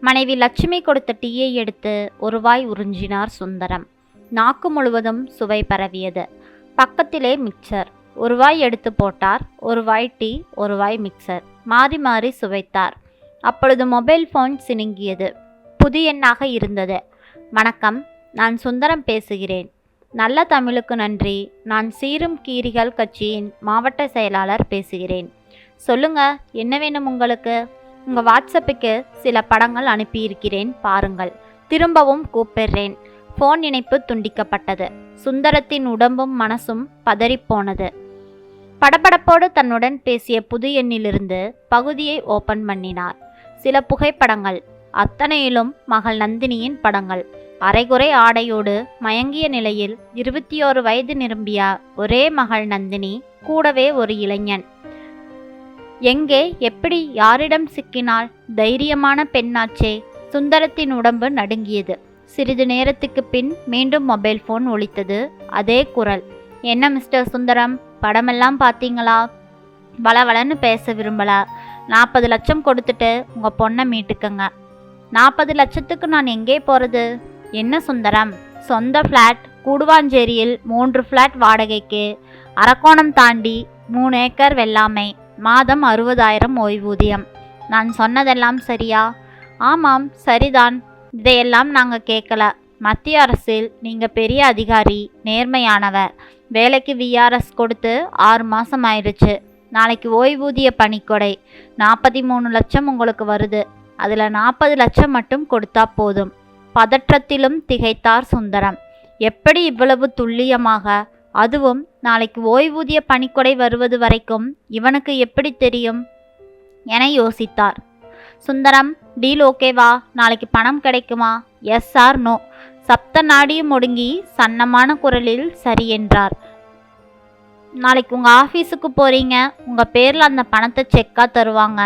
மனைவி லட்சுமி கொடுத்த டீயை எடுத்து ஒரு வாய் உறிஞ்சினார் சுந்தரம். நாக்கு முழுவதும் சுவை பரவியது. பக்கத்திலே மிக்சர். ஒரு வாய் எடுத்து போட்டார். ஒரு வாய் டீ ஒரு வாய் மிக்சர். மாறி மாறி சுவைத்தார். அப்பொழுது மொபைல் ஃபோன் சினுங்கியது புது எண்ணாக இருந்தது. வணக்கம் நான் சுந்தரம் பேசுகிறேன். நல்ல தமிழுக்கு நன்றி. நான் சீரும் கீரிகள் கட்சியின் மாவட்ட செயலாளர் பேசுகிறேன். சொல்லுங்க என்ன வேணும் உங்களுக்கு? உங்கள் வாட்ஸ்அப்புக்கு சில படங்கள் அனுப்பியிருக்கிறேன் பாருங்கள். திரும்பவும் கூப்பிடுறேன். ஃபோன் இணைப்பு துண்டிக்கப்பட்டது. சுந்தரத்தின் உடம்பும் மனசும் பதறிப்போனது. படபடப்போடு தன்னுடன் பேசிய புது எண்ணிலிருந்து பகுதியை ஓபன் பண்ணினார். சில புகைப்படங்கள். அத்தனையிலும் மகள் நந்தினியின் படங்கள். அரைகுறை ஆடையோடு மயங்கிய நிலையில் இருபத்தி ஓரு வயது நிரம்பிய ஒரே மகள் நந்தினி கூடவே ஒரு இளைஞன். எங்கே எப்படி யாரிடம் சிக்கினாள்? தைரியமான பெண்ணாச்சே. சுந்தரத்தின் உடம்பு நடுங்கியது. சிறிது நேரத்துக்கு பின் மீண்டும் மொபைல் ஃபோன் ஒழித்தது அதே குரல். என்ன மிஸ்டர் சுந்தரம்? படமெல்லாம் பார்த்தீங்களா? வளவளன்னு பேச விரும்பல. நாற்பது லட்சம் கொடுத்துட்டு உங்கள் பொண்ணை மீட்டுக்கங்க. நாற்பது லட்சத்துக்கு நான் எங்கே போகிறது என்ன சுந்தரம்? சொந்த ஃப்ளாட் கூடுவாஞ்சேரியில் மூன்று ஃப்ளாட் வாடகைக்கு. அரக்கோணம் தாண்டி மூணு ஏக்கர் வெள்ளாமை. மாதம் அறுபதாயிரம் ஓய்வூதியம். நான் சொன்னதெல்லாம் சரியா? ஆமாம் சரிதான். இதையெல்லாம் நாங்கள் கேட்கல. மத்திய அரசில் நீங்கள் பெரிய அதிகாரி நேர்மையானவர் வேலைக்கு விஆர்எஸ் கொடுத்து ஆறு மாதம் ஆயிடுச்சு. நாளைக்கு ஓய்வூதிய பணிக்கொடை. நாற்பத்தி மூணு லட்சம் உங்களுக்கு வருது. அதில் நாற்பது லட்சம் மட்டும் கொடுத்தா போதும். பதற்றத்திலும் திகைத்தார் சுந்தரம். எப்படி இவ்வளவு துல்லியமாக? அதுவும் நாளைக்கு ஓய்வூதிய பணிக்கொடை வருவது வரைக்கும் இவனுக்கு எப்படி தெரியும்? என யோசித்தார். சுந்தரம் டீல் ஓகேவா நாளைக்கு பணம் கிடைக்குமா? எஸ் ஆர் நோ சப்த நாடியும் ஒடுங்கி சன்னமான குரலில் சரி என்றார். நாளைக்கு உங்கள் ஆஃபீஸுக்கு போகிறீங்க உங்கள் பேரில் அந்த பணத்தை செக்காக தருவாங்க.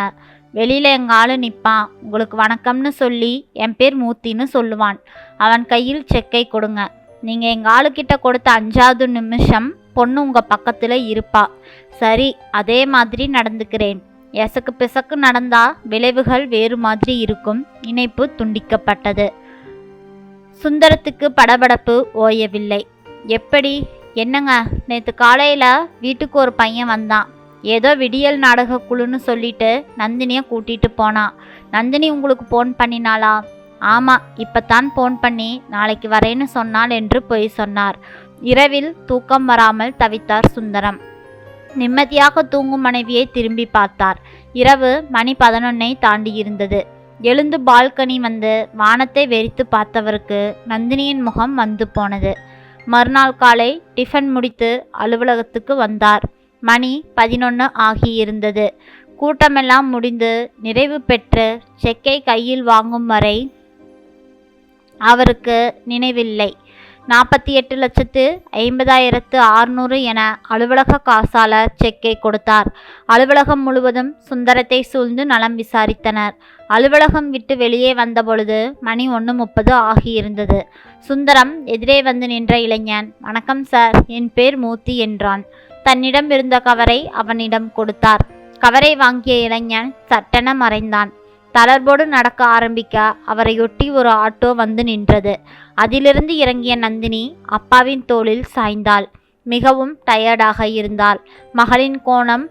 வெளியில் எங்கள் ஆள் நிற்பான் உங்களுக்கு வணக்கம்னு சொல்லி என் பேர் மூத்தின்னு சொல்லுவான். அவன் கையில் செக்கை கொடுங்க. நீங்கள் எங்கள் ஆளுக்கிட்ட கொடுத்த அஞ்சாவது நிமிஷம் பொண்ணு உங்கள் பக்கத்தில் இருப்பா. சரி அதே மாதிரி நடந்துக்கிறேன். எசக்கு பிசக்கு நடந்தா விளைவுகள் வேறு மாதிரி இருக்கும். இணைப்பு துண்டிக்கப்பட்டது. சுந்தரத்துக்கு படபடப்பு ஓயவில்லை. எப்படி? என்னங்க? நேற்று காலையில் வீட்டுக்கு ஒரு பையன் வந்தான். ஏதோ விடியல் நாடக குழுன்னு சொல்லிட்டு நந்தினியை கூட்டிகிட்டு போனான் நந்தினி உங்களுக்கு ஃபோன் பண்ணினாளா? ஆமாம் இப்போ தான் ஃபோன் பண்ணி நாளைக்கு வரேன்னு சொன்னாள் என்று பொய் சொன்னார். இரவில் தூக்கம் வராமல் தவித்தார் சுந்தரம். நிம்மதியாக தூங்கும் மனைவியை திரும்பி பார்த்தார். இரவு மணி பதினொன்னை தாண்டியிருந்தது எழுந்து பால்கனி வந்து வானத்தை வெறித்து பார்த்தவருக்கு நந்தினியின் முகம் வந்து போனது. மறுநாள் காலை டிஃபன் முடித்து அலுவலகத்துக்கு வந்தார். மணி பதினொன்று ஆகியிருந்தது கூட்டமெல்லாம் முடிந்து நிறைவு பெற்று செக்கை கையில் வாங்கும் வரை அவருக்கு நினைவில்லை. நாற்பத்தி எட்டு லட்சத்து ஐம்பதாயிரத்து ஆறுநூறு என அலுவலக காசாளர் செக்கை கொடுத்தார். அலுவலகம் முழுவதும் சுந்தரத்தை சூழ்ந்து நலம் விசாரித்தனர். அலுவலகம் விட்டு வெளியே வந்தபொழுது மணி ஒன்று முப்பது ஆகியிருந்தது. சுந்தரம் எதிரே வந்து நின்ற இளைஞன் வணக்கம் சார் என் பேர் மூர்த்தி என்றான். தன்னிடம் இருந்த கவரை அவனிடம் கொடுத்தார். கவரை வாங்கிய இளைஞன் சட்டென மறைந்தான். தளர்வோடு நடக்க ஆரம்பிக்க அவரையொட்டி ஒரு ஆட்டோ வந்து நின்றது. அதிலிருந்து இறங்கிய நந்தினி அப்பாவின் தோளில் சாய்ந்தாள். மிகவும் டயர்டாக இருந்தாள். மகளின் கோணம்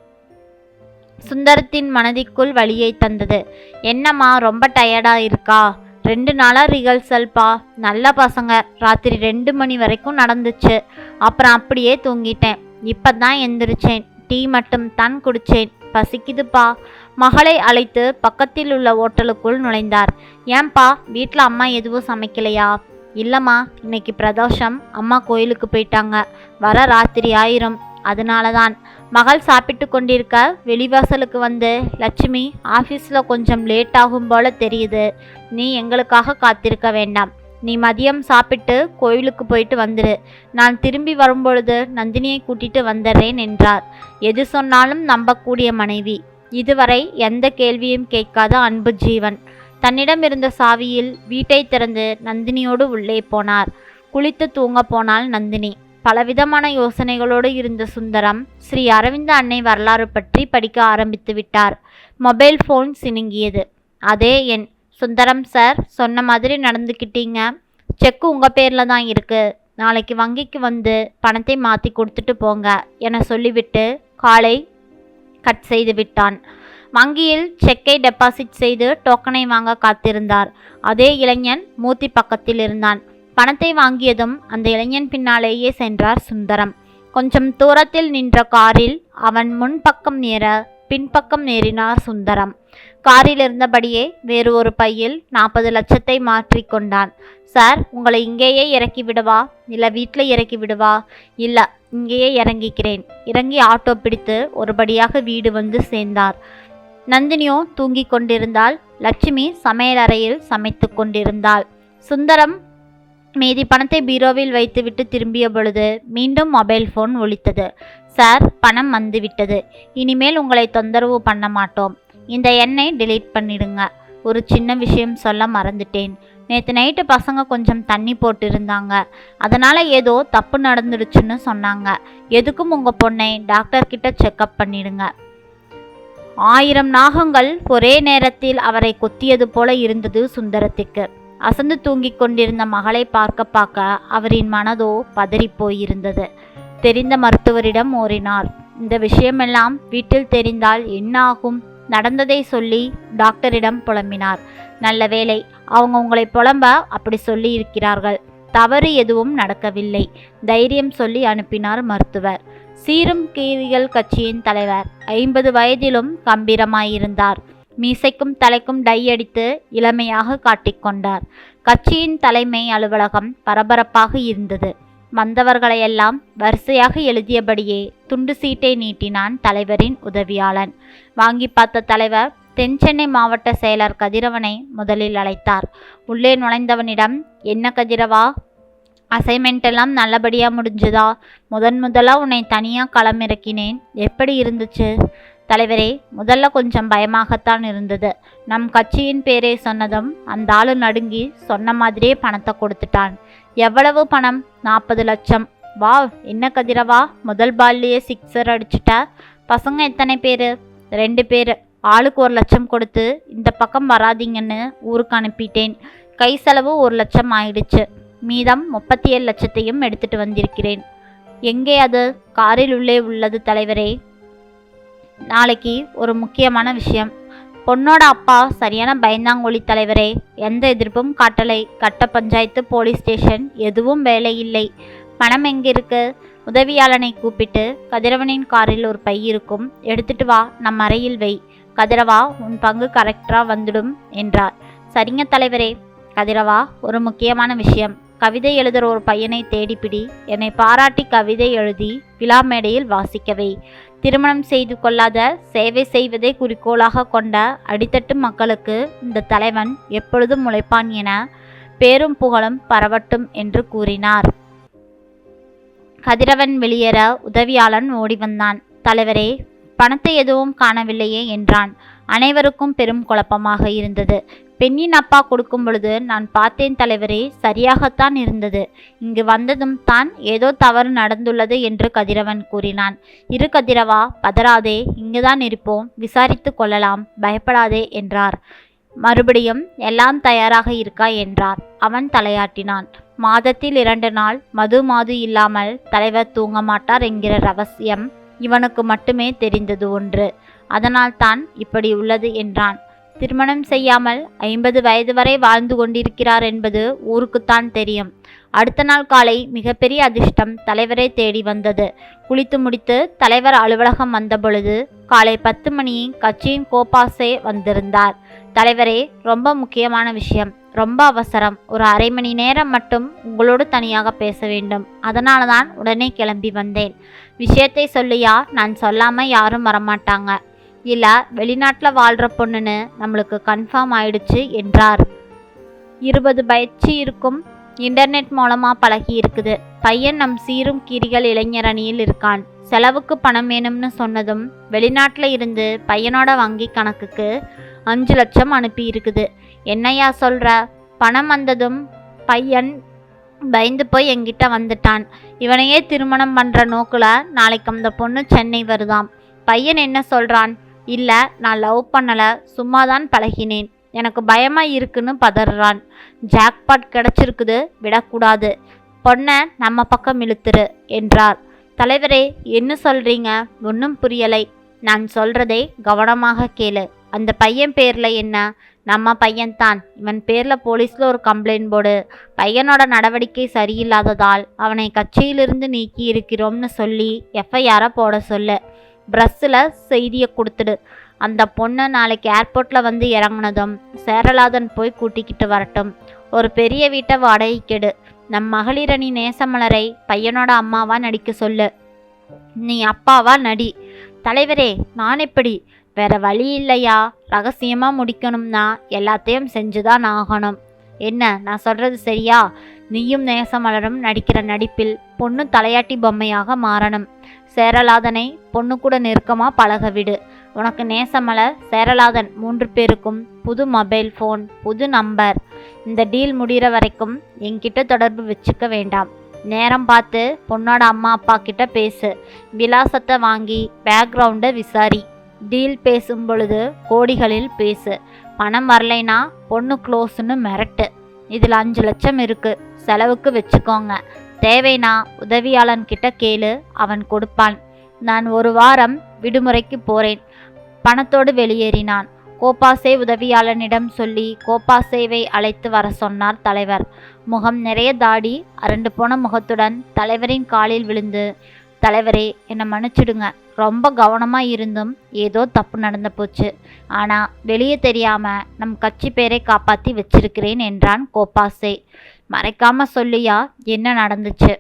சுந்தரத்தின் மனதிற்குள் வழியை தந்தது. என்னம்மா ரொம்ப டயர்டா இருக்கா? ரெண்டு நாளாக ரிஹர்சல்ப்பா நல்ல பசங்க. ராத்திரி ரெண்டு மணி வரைக்கும் நடந்துச்சு. அப்புறம் அப்படியே தூங்கிட்டேன். இப்பதான் எந்திரிச்சேன். டீ மட்டும் தான் குடிச்சேன். பசிக்குதுப்பா. மகளை அழைத்து பக்கத்தில் உள்ள ஓட்டலுக்குள் நுழைந்தார். ஏன்பா வீட்டில் அம்மா எதுவும் சமைக்கலையா? இல்லைம்மா இன்னைக்கு பிரதோஷம். அம்மா கோயிலுக்கு போயிட்டாங்க. வர ராத்திரி ஆயிரும். அதனால தான் மகள் சாப்பிட்டு கொண்டிருக்க வெளிவாசலுக்கு வந்து லட்சுமி ஆஃபீஸில் கொஞ்சம் லேட் ஆகும் போல தெரியுது. நீ எங்களுக்காக காத்திருக்க வேண்டாம். நீ மதியம் சாப்பிட்டு கோயிலுக்கு போயிட்டு வந்துடு நான் திரும்பி வரும்பொழுது நந்தினியை கூட்டிட்டு வந்துடுறேன் என்றார். எது சொன்னாலும் நம்பக்கூடிய மனைவி. இதுவரை எந்த கேள்வியும் கேட்காத அன்பு ஜீவன். தன்னிடம் இருந்த சாவியில் வீட்டை திறந்து நந்தினியோடு உள்ளே போனார். குளித்து தூங்க போனாள் நந்தினி. பலவிதமான யோசனைகளோடு இருந்த சுந்தரம் ஸ்ரீ அரவிந்த அன்னை வரலாறு பற்றி படிக்க ஆரம்பித்து விட்டார். மொபைல் ஃபோன் சினுங்கியது. அதே என் சுந்தரம் சார் சொன்ன மாதிரி நடந்துக்கிட்டீங்க செக்கு உங்கள் பேரில் தான் இருக்குது நாளைக்கு வங்கிக்கு வந்து பணத்தை மாற்றி கொடுத்துட்டு போங்க என சொல்லிவிட்டு காலை கட் செய்து விட்டான். வங்கியில் செக்கை டெபாசிட் செய்து டோக்கனை வாங்க காத்திருந்தார். அதே இளைஞன் மூர்த்தி பக்கத்தில் இருந்தான். பணத்தை வாங்கியதும் அந்த இளைஞன் பின்னாலேயே சென்றார் சுந்தரம். கொஞ்சம் தூரத்தில் நின்ற காரில் அவன் முன்பக்கம் நேர பின்பக்கம் நேரினார் சுந்தரம். காரில் இருந்தபடியே வேறு ஒரு பையில் நாற்பது லட்சத்தை மாற்றி கொண்டான். சார் உங்களை இங்கேயே இறக்கி விடவா? இல்லை வீட்டில் இறக்கி விடவா? இல்லை இங்கேயே இறங்கிக்கிறேன். இறங்கி ஆட்டோ பிடித்து ஒருபடியாக வீடு வந்து சேர்ந்தார். நந்தினியோ தூங்கிக் கொண்டிருந்தாள். லட்சுமி சமையலறையில் சமைத்து கொண்டிருந்தாள். சுந்தரம் மீதி பணத்தை பீரோவில் வைத்துவிட்டு திரும்பிய பொழுது மீண்டும் மொபைல் ஃபோன் ஒலித்தது. சார் பணம் வந்துவிட்டது. இனிமேல் உங்களை தொந்தரவு பண்ண மாட்டோம். இந்த எண்ணை டிலீட் பண்ணிடுங்க. ஒரு சின்ன விஷயம் சொல்ல மறந்துட்டேன். நேற்று நைட்டு பசங்க கொஞ்சம் தண்ணி போட்டு இருந்தாங்க அதனால் ஏதோ தப்பு நடந்துடுச்சுன்னு சொன்னாங்க. எதுக்கும் உங்கள் பொண்ணை டாக்டர்கிட்ட செக்கப் பண்ணிடுங்க. ஆயிரம் நாகங்கள் ஒரே நேரத்தில் அவரை கொத்தியது போல இருந்தது சுந்தரத்துக்கு அசந்து தூங்கிக் கொண்டிருந்த மகளை பார்க்க பார்க்க அவரின் மனதோ பதறிப் போயிருந்தது தெரிந்த மருத்துவரிடம் ஓரினார் இந்த விஷயமெல்லாம் வீட்டில் தெரிந்தால் என்ன ஆகும் நடந்ததை சொல்லி டாக்டரிடம் புலம்பினார். நல்ல வேளை அவங்க உங்களை புலம்ப அப்படி சொல்லி இருக்கிறார்கள் தவறு எதுவும் நடக்கவில்லை. தைரியம் சொல்லி அனுப்பினார் மருத்துவர். சீரும் கீரிகள் கட்சியின் தலைவர். ஐம்பது வயதிலும் கம்பீரமாயிருந்தார். மீசைக்கும் தலைக்கும் டை அடித்து இளமையாக காட்டிக்கொண்டார் கட்சியின் தலைமை அலுவலகம் பரபரப்பாக இருந்தது. வந்தவர்களையெல்லாம் வரிசையாக எழுதியபடியே துண்டு சீட்டை நீட்டினான் தலைவரின் உதவியாளன். வாங்கி பார்த்த தலைவர் தென்சென்னை மாவட்ட செயலர் கதிரவனை முதலில் அழைத்தார். உள்ளே நுழைந்தவனிடம் என்ன கதிரவா? அசைன்மெண்ட் எல்லாம் நல்லபடியாக முடிஞ்சுதா? முதன் முதலாக உன்னை தனியாக களமிறக்கினேன். எப்படி இருந்துச்சு? தலைவரே முதல்ல கொஞ்சம் பயமாகத்தான் இருந்தது. நம் கட்சியின் பேரை சொன்னதும் அந்த ஆளு நடுங்கி சொன்ன மாதிரியே பணத்தை கொடுத்துட்டான். எவ்வளவு பணம்? நாற்பது லட்சம். வா என்ன கதிரவா? முதல் பால்லையே சிக்ஸர் அடிச்சிட்ட. பசங்க எத்தனை பேர்? ரெண்டு பேர். ஆளுக்கு ஒரு லட்சம் கொடுத்து இந்த பக்கம் வராதீங்கன்னு ஊருக்கு அனுப்பிட்டேன். கை செலவு ஒரு லட்சம் ஆயிடுச்சு. மீதம் முப்பத்தி ஏழு லட்சத்தையும் எடுத்துட்டு வந்திருக்கிறேன். எங்கே அது? காரில் உள்ளே உள்ளது தலைவரே. நாளைக்கு ஒரு முக்கியமான விஷயம். பொண்ணோட அப்பா சரியான பயந்தாங்கொழி தலைவரே. எந்த எதிர்ப்பும் காட்டலை. கட்ட பஞ்சாயத்து போலீஸ் ஸ்டேஷன் எதுவும் வேலை இல்லை. பணம் எங்கிருக்கு உதவியாளனை கூப்பிட்டு கதிரவனின் காரில் ஒரு பை இருக்கும். எடுத்துட்டு வா நம் அறையில் வை. கதிரவா உன் பங்கு கரெக்டாக வந்துடும் என்றார். சரிங்க தலைவரே. கதிரவா ஒரு முக்கியமான விஷயம். கவிதை எழுதுகிற ஒரு பையனை தேடிப்பிடி. என்னை பாராட்டி கவிதை எழுதி விழா மேடையில் வாசிக்கவை. திருமணம் செய்து கொள்ளாத சேவை செய்வதை குறிக்கோளாக கொண்ட அடித்தட்டு மக்களுக்கு இந்த தலைவன் எப்பொழுதும் உழைப்பான் என பேரும் புகழும் பரவட்டும் என்று கூறினார். கதிரவன் வெளியேற உதவியாளன் ஓடி வந்தான் தலைவரே பணத்தை எதுவும் காணவில்லையே என்றான். அனைவருக்கும் பெரும் குழப்பமாக இருந்தது. பெண்ணின் அப்பா கொடுக்கும் பொழுது நான் பார்த்தேன் தலைவரே சரியாகத்தான் இருந்தது. இங்கு வந்ததும் தான் ஏதோ தவறு நடந்துள்ளது என்று கதிரவன் கூறினான். இரு கதிரவா பதறாதே இங்குதான் இருப்போம் விசாரித்து கொள்ளலாம் பயப்படாதே என்றார். மறுபடியும் எல்லாம் தயாராக இருக்கா என்றார். அவன் தலையாட்டினான். மாதத்தில் இரண்டு நாள் மது மாது இல்லாமல் தலைவர் தூங்க மாட்டார் என்கிற ரகசியம் இவனுக்கு மட்டுமே தெரிந்தது ஒன்று. அதனால் தான் இப்படி உள்ளது என்றான். திருமணம் செய்யாமல் ஐம்பது வயது வரை வாழ்ந்து கொண்டிருக்கிறார் என்பது ஊருக்குத்தான் தெரியும். அடுத்த நாள் காலை மிகப்பெரிய அதிர்ஷ்டம் தலைவரை தேடி வந்தது. குளித்து முடித்து தலைவர் அலுவலகம் வந்தபொழுது காலை பத்து மணி கட்சியின் கோபாசே வந்திருந்தார். தலைவரே ரொம்ப முக்கியமான விஷயம். ரொம்ப அவசரம். ஒரு அரை மணி நேரம் மட்டும் உங்களோடு தனியாக பேச வேண்டும். அதனால தான் உடனே கிளம்பி வந்தேன். விஷயத்தை சொல்லியா? நான் சொல்லாமல் யாரும் வரமாட்டாங்க. இல்லை வெளிநாட்டில் வாழ்கிற பொண்ணுன்னு நம்மளுக்கு கன்ஃபார்ம் ஆயிடுச்சு என்றார். இருபது பயிற்சி இருக்கும் இன்டர்நெட் மூலமாக பழகி இருக்குது. பையன் நம் சீரும் கீரிகள் இளைஞர் அணியில் இருக்கான். செலவுக்கு பணம் வேணும்னு சொன்னதும் வெளிநாட்டில் இருந்து பையனோட வங்கி கணக்குக்கு அஞ்சு லட்சம் அனுப்பி இருக்குது. என்னையா சொல்கிற பணம் வந்ததும் பையன் பயந்து போய் என்கிட்ட வந்துட்டான். இவனையே திருமணம் பண்ணுற நோக்கில் நாளைக்கு அந்த பொண்ணு சென்னை வருதாம். பையன் என்ன சொல்கிறான் இல்லை நான் லவ் பண்ணலை சும்மா தான் பழகினேன். எனக்கு பயமாக இருக்குன்னு பதறான். ஜாக்பாட் கிடச்சிருக்குது விடக்கூடாது. பொண்ணை நம்ம பக்கம் இழுத்துரு என்றார். தலைவரே என்ன சொல்கிறீங்க ஒன்றும் புரியலை. நான் சொல்கிறதை கவனமாக கேளு. அந்த பையன் பேரில் என்ன? நம்ம பையன்தான். இவன் பேரில் போலீஸில் ஒரு கம்ப்ளைண்ட் போடு. பையனோட நடவடிக்கை சரியில்லாததால் அவனை கட்சியிலிருந்து நீக்கி இருக்கிறோம்னு சொல்லி எஃப்ஐஆரை போட சொல்லு. ப்ரஸ்ஸில் செய்தியை கொடுத்துடு. அந்த பொண்ணை நாளைக்கு ஏர்போர்ட்டில் வந்து இறங்குனதும் சேரலாதன் போய் கூட்டிக்கிட்டு வரட்டும். ஒரு பெரிய வீட்டை வாடகைக்கெடு நம் மகளிரணி நேசமலரை பையனோட அம்மாவா நடிக்க சொல்லு. நீ அப்பாவா நடி. தலைவரே நான் எப்படி? வேற வழி இல்லையா? ரகசியமாக முடிக்கணும்னா எல்லாத்தையும் செஞ்சுதான் ஆகணும். என்ன நான் சொல்கிறது சரியா? நீயும் நேசமலரும் நடிக்கிற நடிப்பில் பொண்ணு தலையாட்டி பொம்மையாக மாறணும். சேரலாதனை பொண்ணு கூட நெருக்கமாக பழக விடு உனக்கு நேசமலர் சேரலாதன் மூன்று பேருக்கும் புது மொபைல் ஃபோன் புது நம்பர். இந்த டீல் முடிகிற வரைக்கும் என்கிட்ட தொடர்பு வச்சுக்க வேண்டாம். நேரம் பார்த்து பொண்ணோட அம்மா அப்பா கிட்ட பேசு. விலாசத்தை வாங்கி பேக்ரவுண்டை விசாரி. டீல் பேசும் பொழுது கோடிகளில் பேசு. பணம் வரலைனா பொண்ணு க்ளோஸ்னு மிரட்டு. இதில் அஞ்சு லட்சம் இருக்குது செலவுக்கு வச்சுக்கோங்க. தேவைனா உதவியாளன் கிட்ட கேளு அவன் கொடுப்பான். நான் ஒரு வாரம் விடுமுறைக்கு போறேன். பணத்தோடு வெளியேறினான். கோபாசே உதவியாளனிடம் சொல்லி கோபாசேவை அழைத்து வர சொன்னார் தலைவர். முகம் நிறைய தாடி அரண்டு போன முகத்துடன் தலைவரின் காலில் விழுந்து தலைவரே என்னை மன்னிச்சிடுங்க. ரொம்ப கவனமாக இருந்தும் ஏதோ தப்பு நடந்து போச்சு. ஆனால் வெளியே தெரியாமல் நம் கட்சி பேரை காப்பாற்றி வச்சிருக்கிறேன் என்றான் கோபாசே. மறைக்காம சொல்லியா? என்ன நடந்துச்சு?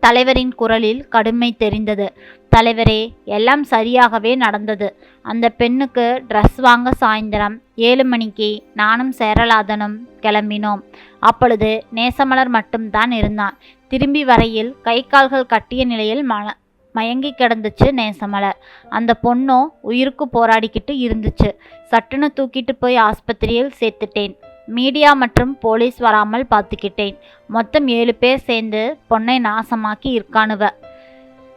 தலைவரின் குரலில் கடுமை தெரிந்தது. தலைவரே எல்லாம் சரியாகவே நடந்தது. அந்த பெண்ணுக்கு ட்ரெஸ் வாங்க சாயந்தரம் ஏழு மணிக்கு நானும் சேரலாதனும் கிளம்பினோம். அப்பொழுது நேசமலர் மட்டும்தான் இருந்தான். திரும்பி வரையில் கை கால்கள் கட்டிய நிலையில் மன மயங்கி கிடந்துச்சு நேசமலர். அந்த பொண்ணும் உயிருக்கு போராடிக்கிட்டு இருந்துச்சு. சட்டுன்னு தூக்கிட்டு போய் ஆஸ்பத்திரியில் சேர்த்துட்டேன். மீடியா மற்றும் போலீஸ் வராமல் பார்த்துக்கிட்டேன். மொத்தம் ஏழு பேர் சேர்ந்து பொண்ணை நாசமாக்கி இருக்கானுவ.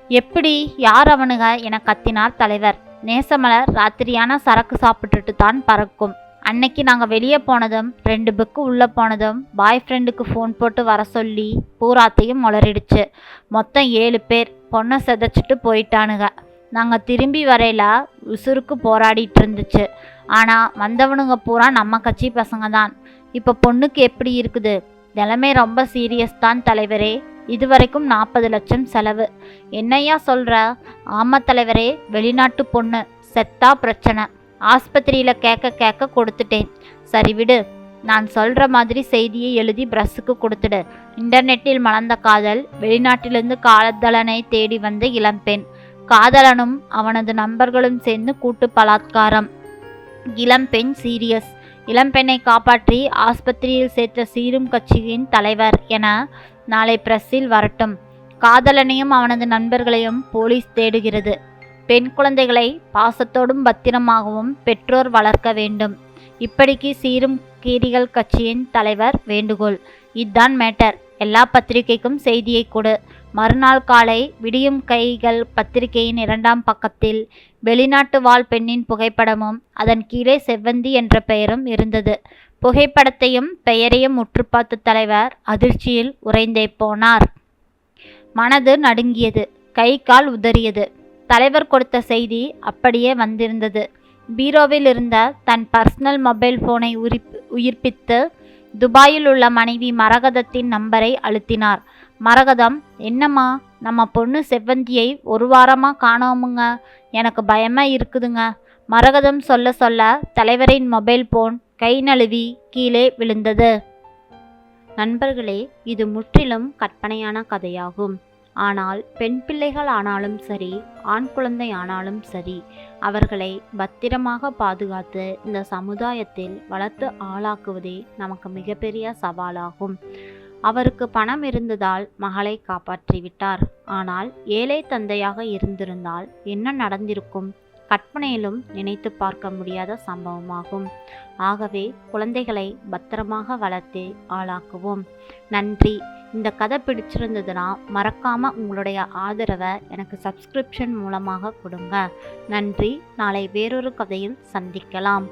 எப்படி யார் அவனுக என கத்தினார் தலைவர். நேசமலர் ராத்திரியான சரக்கு சாப்பிட்டுட்டு தான் பறக்கும். அன்னைக்கு நாங்கள் வெளியே போனதும் ரெண்டு புக்கு உள்ளே போனதும் பாய் ஃப்ரெண்டுக்கு ஃபோன் போட்டு வர சொல்லி பூராத்தையும் உளறிடுச்சு மொத்தம் ஏழு பேர் பொண்ணை செதைச்சிட்டு போயிட்டானுங்க நாங்கள் திரும்பி வரையில உசுருக்கு போராடிட்டு இருந்துச்சு ஆனால் வந்தவனுங்க பூரா நம்ம கட்சி பசங்க தான் இப்போ பொண்ணுக்கு எப்படி இருக்குது? நிலைமை ரொம்ப சீரியஸ் தான் தலைவரே. இதுவரைக்கும் நாற்பது லட்சம் செலவு. என்னையா சொல்கிற ஆமாம் தலைவரே வெளிநாட்டு பொண்ணு. செத்தா பிரச்சனை. ஆஸ்பத்திரியில் கேட்க கேட்க கொடுத்துட்டேன். சரி விடு. நான் சொல்கிற மாதிரி செய்தியை எழுதி ப்ரஸ்ஸுக்கு கொடுத்துடு. இன்டர்நெட்டில் மலர்ந்த காதல் வெளிநாட்டிலிருந்து காலத்தலனை தேடி வந்த இளம்பெண். காதலனும் அவனது நண்பர்களும் சேர்ந்து கூட்டு பலாத்காரம். இளம்பெண் சீரியஸ். இளம்பெண்ணை காப்பாற்றி ஆஸ்பத்திரியில் சேர்த்த சீரும் கட்சியின் தலைவர் என நாளை பிரஸ்ஸில் வரட்டும். காதலனையும் அவனது நண்பர்களையும் போலீஸ் தேடுகிறது. பெண் குழந்தைகளை பாசத்தோடும் பத்திரமாகவும் பெற்றோர் வளர்க்க வேண்டும். இப்படிக்கு சீரும் கீரிகள் கட்சியின் தலைவர் வேண்டுகோள். இதுதான் மேட்டர். எல்லா பத்திரிகைக்கும் செய்தியை கொடு. மறுநாள் காலை விடியும் கைகள் பத்திரிகையின் இரண்டாம் பக்கத்தில் வெளிநாட்டு வாழ் பெண்ணின் புகைப்படமும் அதன் கீழே செவ்வந்தி என்ற பெயரும் இருந்தது. புகைப்படத்தையும் பெயரையும் உற்று பார்த்த தலைவர் அதிர்ச்சியில் உறைந்தே போனார். மனது நடுங்கியது கை கால் உதறியது. தலைவர் கொடுத்த செய்தி அப்படியே வந்திருந்தது. பீரோவில் இருந்த தன் பர்சனல் மொபைல் ஃபோனை உயிர்ப்பித்து துபாயில் உள்ள மனைவி மரகதத்தின் நம்பரை அழுத்தினார். மரகதம் என்னம்மா? நம்ம பொண்ணு செவ்வந்தியை ஒரு வாரமாக காணோமுங்க. எனக்கு பயமாக இருக்குதுங்க. மரகதம் சொல்ல சொல்ல தலைவரின் மொபைல் போன் கை நழுவி கீழே விழுந்தது. நண்பர்களே இது முற்றிலும் கற்பனையான கதையாகும். ஆனால் பெண் பிள்ளைகள் ஆனாலும் சரி ஆண் குழந்தை ஆனாலும் சரி அவர்களை பத்திரமாக பாதுகாத்து இந்த சமுதாயத்தில் வளர்த்து ஆளாக்குவதே நமக்கு மிகப்பெரிய சவாலாகும். அவருக்கு பணம் இருந்ததால் மகளை காப்பாற்றிவிட்டார். ஆனால் ஏழை தந்தையாக இருந்திருந்தால் என்ன நடந்திருக்கும்? கற்பனையிலும் நினைத்து பார்க்க முடியாத சம்பவமாகும். ஆகவே குழந்தைகளை பத்திரமாக வளர்த்து ஆளாக்குவோம். நன்றி. இந்த கதை பிடிச்சிருந்ததுன்னா மறக்காமல் உங்களுடைய ஆதரவை எனக்கு சப்ஸ்கிரிப்ஷன் மூலமாக கொடுங்க. நன்றி. நாளை வேறொரு கதையில் சந்திக்கலாம்.